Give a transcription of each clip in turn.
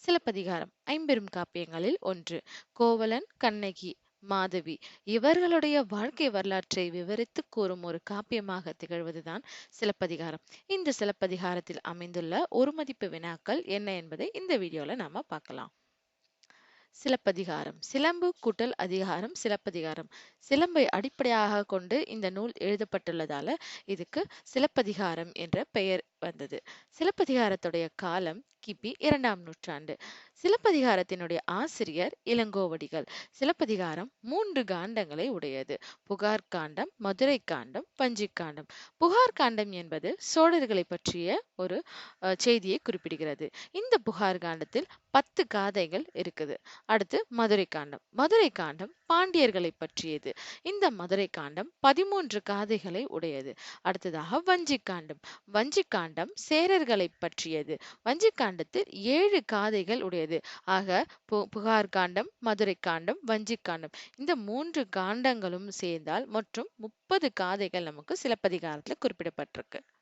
சிலப்பதிகாரம் ஐம்பெரும் காப்பியங்களில் ஒன்று. கோவலன் கண்ணகி மாதவி இவர்களுடைய வாழ்க்கை வரலாற்றை விவரித்து கூறும் ஒரு காப்பியமாக திகழ்வதுதான் சிலப்பதிகாரம். இந்த சிலப்பதிகாரத்தில் அமைந்துள்ள ஒரு மதிப்பு வினாக்கள் என்ன என்பதை இந்த வீடியோல நாம பார்க்கலாம். சிலப்பதிகாரம். சிலம்பு கூட்டல் அதிகாரம் சிலப்பதிகாரம். சிலம்பை அடிப்படையாக கொண்டு இந்த நூல் எழுதப்பட்டுள்ளதால இதுக்கு சிலப்பதிகாரம் என்ற பெயர் வந்தது. சிலப்பதிகாரத்துடைய காலம் கிபி இரண்டாம் நூற்றாண்டு. சிலப்பதிகாரத்தினுடைய ஆசிரியர் இளங்கோவடிகள். சிலப்பதிகாரம் மூன்று காண்டங்களை உடையது. புகார் காண்டம் மதுரை காண்டம் பஞ்சி காண்டம். புகார் காண்டம் என்பது சோழர்களை பற்றிய ஒரு செய்தியை குறிப்பிடுகிறது. இந்த புகார் காண்டத்தில் பத்து காதைகள் இருக்குது. அடுத்து மதுரை காண்டம். மதுரை காண்டம் பாண்டியர்களை பற்றியது. இந்த மதுரை காண்டம் பதிமூன்று காதைகளை உடையது. அடுத்ததாக வஞ்சி காண்டம். வஞ்சி காண்டம் சேரர்களை பற்றியது. வஞ்சி காண்டத்தில் ஏழு காதைகள் உடையது. ஆக பு- புகார் காண்டம் மதுரை காண்டம் வஞ்சி காண்டம். இந்த மூன்று காண்டங்களும் சேர்ந்தால் மற்றும் முப்பது காதைகள் நமக்கு சிலப்பதிகாரத்தில் குறிப்பிடப்பட்டிருக்கு.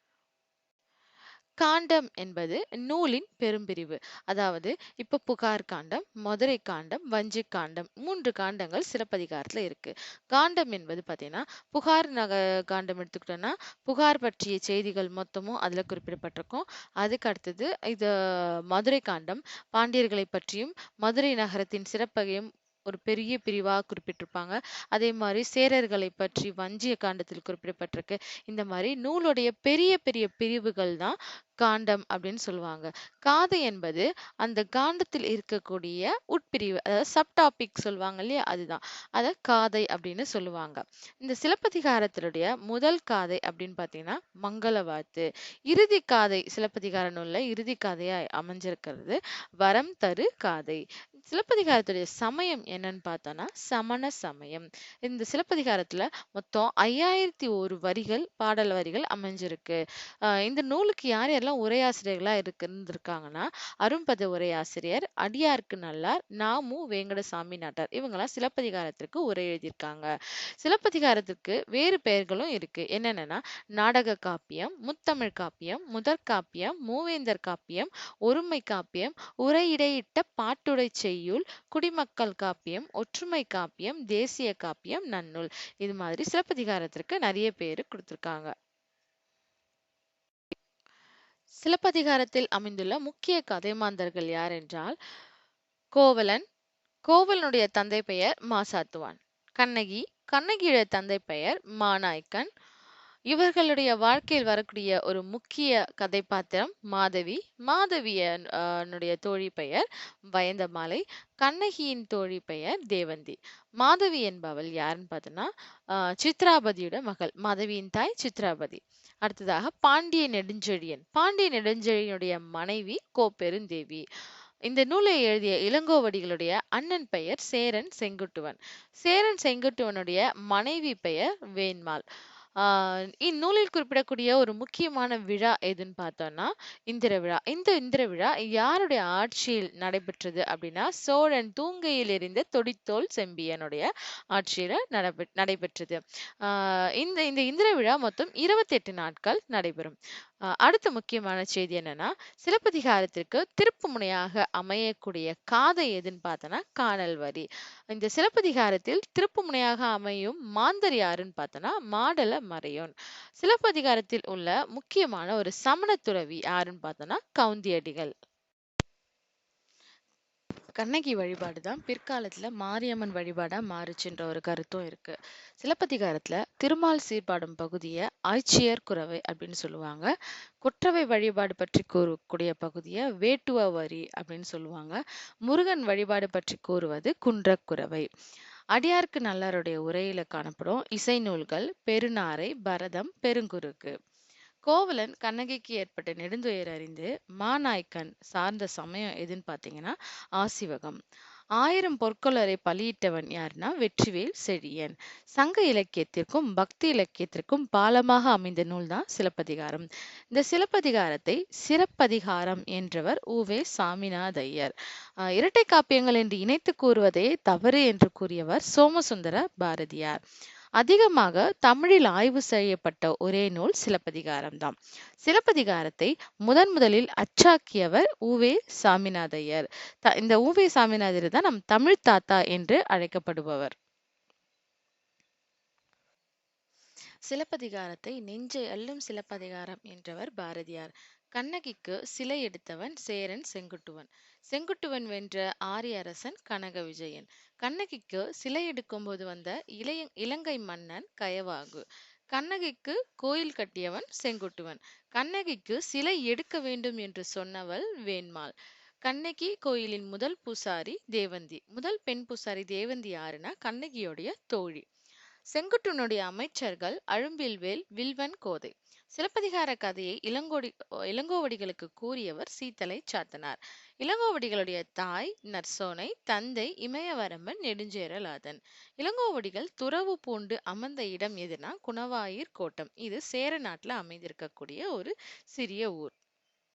காண்டம் என்பது நூலின் பெரும்பிரிவு. அதாவது இப்போ புகார் காண்டம் மதுரை காண்டம் வஞ்சி காண்டம் மூன்று காண்டங்கள் சிறப்பதிகாரத்தில் இருக்கு. காண்டம் என்பது பாத்தீங்கன்னா புகார் நக காண்டம் எடுத்துக்கிட்டோம்னா புகார் பற்றிய செய்திகள் மொத்தமும் அதுல குறிப்பிடப்பட்டிருக்கும். அதுக்கு அடுத்தது இது மதுரை காண்டம் பாண்டியர்களை பற்றியும் மதுரை நகரத்தின் சிறப்பையும் ஒரு பெரிய பிரிவாக குறிப்பிட்டிருப்பாங்க. அதே மாதிரி சேரர்களை பற்றி வஞ்சிய காண்டத்தில் குறிப்பிடப்பட்டிருக்கு. இந்த மாதிரி நூலுடைய பெரிய பெரிய பிரிவுகள் தான் காண்டம் அப்படின்னு சொல்லுவாங்க. காதை என்பது அந்த காண்டத்தில் இருக்கக்கூடிய உட்பிரிவு அதாவது சப்டாபிக் சொல்லுவாங்க இல்லையா? அதுதான். அதை காதை அப்படின்னு சொல்லுவாங்க. இந்த சிலப்பதிகாரத்தினுடைய முதல் காதை அப்படின்னு பார்த்தீங்கன்னா மங்களவாத்து. இறுதி காதை சிலப்பதிகார நூலில் இறுதி காதையா அமைஞ்சிருக்கிறது வரம் தரு காதை. சிலப்பதிகாரத்துடைய சமயம் என்னன்னு பார்த்தோம்னா சமண சமயம். இந்த சிலப்பதிகாரத்துல மொத்தம் ஐயாயிரத்தி ஒரு வரிகள் பாடல் வரிகள் அமைஞ்சிருக்கு. ஆஹ் இந்த நூலுக்கு யார் யாரெல்லாம் உரையாசிரியர்களா இருக்கு இருந்திருக்காங்கன்னா அரும்பத உரையாசிரியர் அடியார்க்கு நல்லார் நாமு வேங்கடசாமி நாட்டார். இவங்கெல்லாம் சிலப்பதிகாரத்திற்கு உரை எழுதியிருக்காங்க. சிலப்பதிகாரத்திற்கு வேறு பெயர்களும் இருக்கு. என்னென்னன்னா நாடக காப்பியம் முத்தமிழ் காப்பியம் முதற் காப்பியம் மூவேந்தர் காப்பியம் ஒருமை காப்பியம் உரையிடையிட்ட பாட்டுடை செய்யுள் குடிமக்கள் காப்பியம் ஒற்றுமை காப்பியம் தேசிய காப்பியம் நன்னூல். இது மாதிரி சிலப்பதிகாரத்திற்கு நிறைய பேர் கொடுத்துருக்காங்க. சிலப்பதிகாரத்தில் அமைந்துள்ள முக்கிய கதைமாந்தர்கள் யார் என்றால் கோவலன். கோவலனுடைய தந்தை பெயர் மாசாத்துவான். கண்ணகி. கண்ணகியுடைய தந்தை பெயர் மாநாய்க்கன். இவர்களுடைய வாழ்க்கையில் வரக்கூடிய ஒரு முக்கிய கதைப்பாத்திரம் மாதவி. மாதவியனுடைய தோழி பெயர் வயந்தமாலை கண்ணகியின் தோழி பெயர் தேவந்தி. மாதவி என்பவள் யாருன்னு பார்த்தோன்னா சித்ராபதியோட மகள். மாதவியின் தாய் சித்ராபதி. அடுத்ததாக பாண்டிய நெடுஞ்செழியன். பாண்டிய நெடுஞ்செழியனுடைய மனைவி கோப்பெருந்தேவி. இந்த நூலை எழுதிய இளங்கோவடிகளுடைய அண்ணன் பெயர் சேரன் செங்குட்டுவன். சேரன் செங்குட்டுவனுடைய மனைவி பெயர் வேண்மாள். ஆஹ் இந்நூலில் குறிப்பிடக்கூடிய ஒரு முக்கியமான விழா எதுன்னு பார்த்தோம்னா இந்திர விழா. இந்த இந்திர விழா யாருடைய ஆட்சியில் நடைபெற்றது அப்படின்னா சோழன் தூங்கையில் இருந்த தொடித்தோல் செம்பியனுடைய ஆட்சியில நடைபெ நடைபெற்றது. ஆஹ் இந்த இந்த இந்திர விழா மொத்தம் இருபத்தெட்டு நாட்கள் நடைபெறும். அடுத்த முக்கியமான செய்தி என்னன்னா சிலப்பதிகாரத்திற்கு திருப்பு முனையாக அமையக்கூடிய காதை எதுன்னு பார்த்தோன்னா காணல் வரி. இந்த சிலப்பதிகாரத்தில் திருப்பு முனையாக அமையும் மாந்தர் யாருன்னு பார்த்தோன்னா மாடல மறையோன். சிலப்பதிகாரத்தில் உள்ள முக்கியமான ஒரு சமண துறவி யாருன்னு பார்த்தோன்னா கவுந்தியடிகள். கண்ணகி வழிபாடு தான் பிற்காலத்தில் மாரியம்மன் வழிபாடாக மாறுச்சுன்ற ஒரு கருத்தும் இருக்குது சிலப்பதிகாரத்தில் திருமால் சீர்பாடும் பகுதியை ஆய்ச்சியர் குறவை அப்படின்னு சொல்லுவாங்க. குற்றவை வழிபாடு பற்றி கூறக்கூடிய பகுதியை வேட்டுவ வரி அப்படின்னு சொல்லுவாங்க. முருகன் வழிபாடு பற்றி கூறுவது குன்றக்குறவை அடியார்க்கு நல்லாருடைய உரையில காணப்படும் இசை நூல்கள் பெருநாரை பரதம் பெருங்குறுக்கு கோவலன் கண்ணகிக்கு ஏற்பட்ட நெடுந்துயர் அறிந்து மாநாய்க்கன் சார்ந்த சமயம் எதுன்னு பார்த்தீங்கன்னா ஆசிவகம். ஆயிரம் பொற்கொள்ளரை பலியிட்டவன் யாருன்னா வெற்றிவேல் செழியன். சங்க இலக்கியத்திற்கும் பக்தி இலக்கியத்திற்கும் பாலமாக அமைந்த நூல் தான் சிலப்பதிகாரம். இந்த சிலப்பதிகாரத்தை சிறப்பதிகாரம் என்றவர் உவே சாமிநாதையர் ஆஹ் இரட்டை காப்பியங்கள் என்று இணைத்து கூறுவதே தவறு என்று கூறியவர் சோமசுந்தர பாரதியார். அதிகமாக தமிழில் ஆய்வு செய்யப்பட்ட ஒரே நூல் சிலப்பதிகாரம் தான் சிலப்பதிகாரத்தை முதன் முதலில் அச்சாக்கியவர் உவே சாமிநாதையர். இந்த உவே சாமிநாதையர் தான் நம் தமிழ் தாத்தா என்று அழைக்கப்படுபவர். சிலப்பதிகாரத்தை நெஞ்சை அள்ளும் சிலப்பதிகாரம் என்றவர் பாரதியார். கண்ணகிக்கு சிலை எடுத்தவன் சேரன் செங்குட்டுவன். செங்குட்டுவன் வென்ற ஆரிய அரசன் கனக விஜயன். கண்ணகிக்கு சிலை எடுக்கும்போது வந்த இளைய இலங்கை மன்னன் கயவாகு. கண்ணகிக்கு கோயில் கட்டியவன் செங்குட்டுவன். கண்ணகிக்கு சிலை எடுக்க வேண்டும் என்று சொன்னவள் வேண்மாள். கண்ணகி கோயிலின் முதல் பூசாரி தேவந்தி. முதல் பெண் பூசாரி தேவந்தி யாருன்னா கண்ணகியோடைய தோழி. செங்குட்டுனுடைய அமைச்சர்கள் அழும்பில்வேல் வில்வன் கோதை. சிலப்பதிகார கதையை இளங்கோடி இளங்கோவடிகளுக்கு கூறியவர் சீத்தலை சாத்தனார். இளங்கோவடிகளுடைய தாய் நர்சோனை தந்தை இமயவரம்பன் நெடுஞ்சேரலாதன். இளங்கோவடிகள் துறவு பூண்டு அமர்ந்த இடம் எதுனா குணவாயிர் கோட்டம். இது சேர நாட்டுல அமைந்திருக்கக்கூடிய ஒரு சிறிய ஊர்.